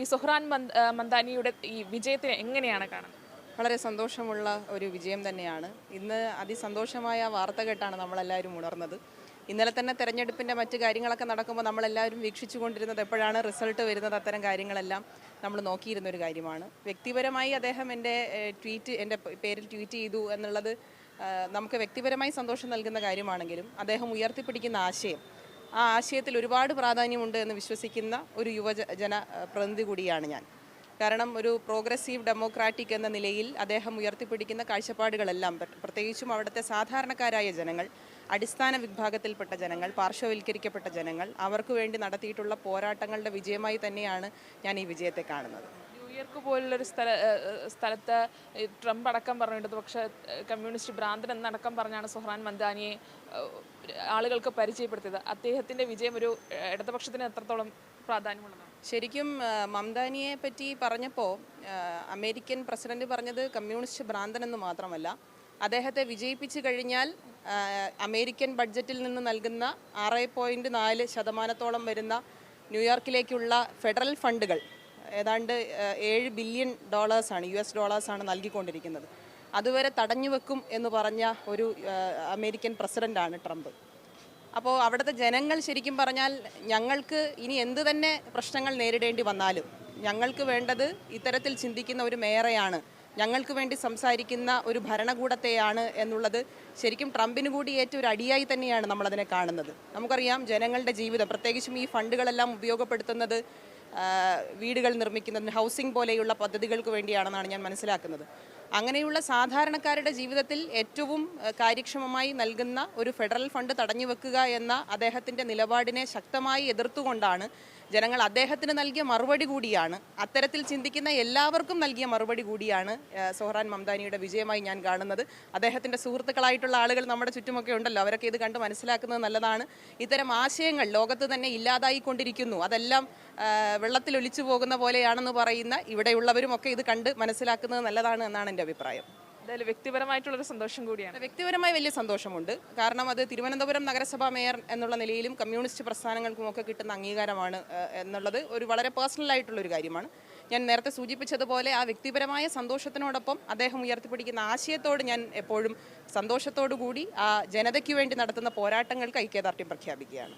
ഈ സുഹ്റാൻ മന്ദാനിയുടെ ഈ വിജയത്തിന് എങ്ങനെയാണ് കാണുന്നത്? വളരെ സന്തോഷമുള്ള ഒരു വിജയം തന്നെയാണ്. ഇന്ന് അതിസന്തോഷമായ വാർത്ത കേട്ടാണ് നമ്മളെല്ലാവരും ഉണർന്നത്. ഇന്നലെ തന്നെ തെരഞ്ഞെടുപ്പിന്റെ മറ്റു കാര്യങ്ങളൊക്കെ നടക്കുമ്പോൾ നമ്മളെല്ലാവരും വീക്ഷിച്ചു കൊണ്ടിരുന്നത് എപ്പോഴാണ് റിസൾട്ട് വരുന്നത് അത്തരം കാര്യങ്ങളെല്ലാം നമ്മൾ നോക്കിയിരുന്ന ഒരു കാര്യമാണ്. വ്യക്തിപരമായി അദ്ദേഹം എന്റെ ട്വീറ്റ് എന്റെ പേരിൽ ട്വീറ്റ് ചെയ്തു എന്നുള്ളത് നമുക്ക് വ്യക്തിപരമായി സന്തോഷം നൽകുന്ന കാര്യമാണെങ്കിലും അദ്ദേഹം ഉയർത്തിപ്പിടിക്കുന്ന ആശയം ആ ആശയത്തിൽ ഒരുപാട് പ്രാധാന്യമുണ്ട് എന്ന് വിശ്വസിക്കുന്ന ഒരു യുവജ ജന പ്രതിനിധി കൂടിയാണ് ഞാൻ. കാരണം ഒരു പ്രോഗ്രസീവ് ഡെമോക്രാറ്റിക് എന്ന നിലയിൽ അദ്ദേഹം ഉയർത്തിപ്പിടിക്കുന്ന കാഴ്ചപ്പാടുകളെല്ലാം പ്ര- പ്രത്യേകിച്ചും അവിടുത്തെ സാധാരണക്കാരായ ജനങ്ങൾ അടിസ്ഥാന വിഭാഗത്തിൽപ്പെട്ട ജനങ്ങൾ പാർശ്വവൽക്കരിക്കപ്പെട്ട ജനങ്ങൾ അവർക്ക് വേണ്ടി നടത്തിയിട്ടുള്ള പോരാട്ടങ്ങളുടെ വിജയമായി തന്നെയാണ് ഞാൻ ഈ വിജയത്തെ കാണുന്നത്. ന്യൂയോർക്ക് പോലുള്ളൊരു സ്ഥല സ്ഥലത്ത് ട്രംപ് അടക്കം പറഞ്ഞിട്ട് പക്ഷേ കമ്മ്യൂണിസ്റ്റ് ഭ്രാന്തൻ എന്നടക്കം പറഞ്ഞാണ് സുഹ്റാൻ മന്ദാനിയെ ആളുകൾക്ക് പരിചയപ്പെടുത്തിയത്. അദ്ദേഹത്തിന്റെ വിജയം ഒരു ഇടതുപക്ഷത്തിന് എത്രത്തോളം പ്രാധാന്യമുള്ളതാണ്? ശരിക്കും മംദാനിയെ പറ്റി പറഞ്ഞപ്പോൾ അമേരിക്കൻ പ്രസിഡന്റ് പറഞ്ഞത് കമ്മ്യൂണിസ്റ്റ് ഭ്രാന്തൻ എന്ന് മാത്രമല്ല. അദ്ദേഹത്തെ വിജയിപ്പിച്ചു കഴിഞ്ഞാൽ അമേരിക്കൻ ബഡ്ജറ്റിൽ നിന്ന് നൽകുന്ന ആറ് പോയിന്റ് നാല് ശതമാനത്തോളം വരുന്ന ന്യൂയോർക്കിലേക്കുള്ള ഫെഡറൽ ഫണ്ടുകൾ ഏതാണ്ട് ഏഴ് ബില്യൺ ഡോളേഴ്സാണ് യു എസ് ഡോളേഴ്സാണ് നൽകിക്കൊണ്ടിരിക്കുന്നത്. അതുവരെ തടഞ്ഞു വെക്കും എന്ന് പറഞ്ഞ ഒരു അമേരിക്കൻ പ്രസിഡന്റാണ് ട്രംപ്. അപ്പോൾ അവിടുത്തെ ജനങ്ങൾ ശരിക്കും പറഞ്ഞാൽ ഞങ്ങൾക്ക് ഇനി എന്ത് തന്നെ പ്രശ്നങ്ങൾ നേരിടേണ്ടി വന്നാലും ഞങ്ങൾക്ക് വേണ്ടത് ഇത്തരത്തിൽ ചിന്തിക്കുന്ന ഒരു മേയറെയാണ്. ഞങ്ങൾക്ക് വേണ്ടി സംസാരിക്കുന്ന ഒരു ഭരണകൂടത്തെയാണ് എന്നുള്ളത് ശരിക്കും ട്രംപിന് കൂടി ഏറ്റവും ഒരു അടിയായി തന്നെയാണ് നമ്മളതിനെ കാണുന്നത്. നമുക്കറിയാം ജനങ്ങളുടെ ജീവിതം പ്രത്യേകിച്ചും ഈ ഫണ്ടുകളെല്ലാം ഉപയോഗപ്പെടുത്തുന്നത് വീടുകൾ നിർമ്മിക്കുന്നതിന് ഹൗസിംഗ് പോലെയുള്ള പദ്ധതികൾക്ക് വേണ്ടിയാണെന്നാണ് ഞാൻ മനസ്സിലാക്കുന്നത്. അങ്ങനെയുള്ള സാധാരണക്കാരുടെ ജീവിതത്തിൽ ഏറ്റവും കാര്യക്ഷമമായി നൽകുന്ന ഒരു ഫെഡറൽ ഫണ്ട് തടഞ്ഞു വെക്കുക എന്ന അദ്ദേഹത്തിന്റെ നിലപാടിനെ ശക്തമായി എതിർത്തുകൊണ്ടാണ് ജനങ്ങൾ അദ്ദേഹത്തിന് നൽകിയ മറുപടി കൂടിയാണ് അത്തരത്തിൽ ചിന്തിക്കുന്ന എല്ലാവർക്കും നൽകിയ മറുപടി കൂടിയാണ് സൊഹ്റാൻ മംദാനിയുടെ വിജയമായി ഞാൻ കാണുന്നത്. അദ്ദേഹത്തിന്റെ സുഹൃത്തുക്കളായിട്ടുള്ള ആളുകൾ നമ്മുടെ ചുറ്റുമൊക്കെ ഉണ്ടല്ലോ അവരൊക്കെ ഇത് കണ്ട് മനസ്സിലാക്കുന്നത് നല്ലതാണ്. ഇത്തരം ആശയങ്ങൾ ലോകത്ത് തന്നെ ഇല്ലാതായിക്കൊണ്ടിരിക്കുന്നു. അതെല്ലാം ഒലിച്ചു പോകുന്ന പോലെയാണെന്ന് പറയുന്ന ഇവിടെയുള്ളവരും ഒക്കെ ഇത് കണ്ട് മനസ്സിലാക്കുന്നത് നല്ലതാണ് എന്നാണ് എന്റെ അഭിപ്രായം. എന്തായാലും വ്യക്തിപരമായിട്ടുള്ളൊരു സന്തോഷം കൂടിയാണ്. വ്യക്തിപരമായി വലിയ സന്തോഷമുണ്ട്. കാരണം അത് തിരുവനന്തപുരം നഗരസഭാ മേയർ എന്നുള്ള നിലയിലും കമ്മ്യൂണിസ്റ്റ് പ്രസ്ഥാനങ്ങൾക്കും ഒക്കെ കിട്ടുന്ന അംഗീകാരമാണ് എന്നുള്ളത് ഒരു വളരെ പേഴ്സണൽ ഒരു കാര്യമാണ്. ഞാൻ നേരത്തെ സൂചിപ്പിച്ചതുപോലെ ആ വ്യക്തിപരമായ സന്തോഷത്തിനോടൊപ്പം അദ്ദേഹം ഉയർത്തിപ്പിടിക്കുന്ന ആശയത്തോട് ഞാൻ എപ്പോഴും സന്തോഷത്തോടു കൂടി ആ ജനതയ്ക്ക് വേണ്ടി നടത്തുന്ന പോരാട്ടങ്ങൾക്ക് ഐക്യദാർഢ്യം പ്രഖ്യാപിക്കുകയാണ്.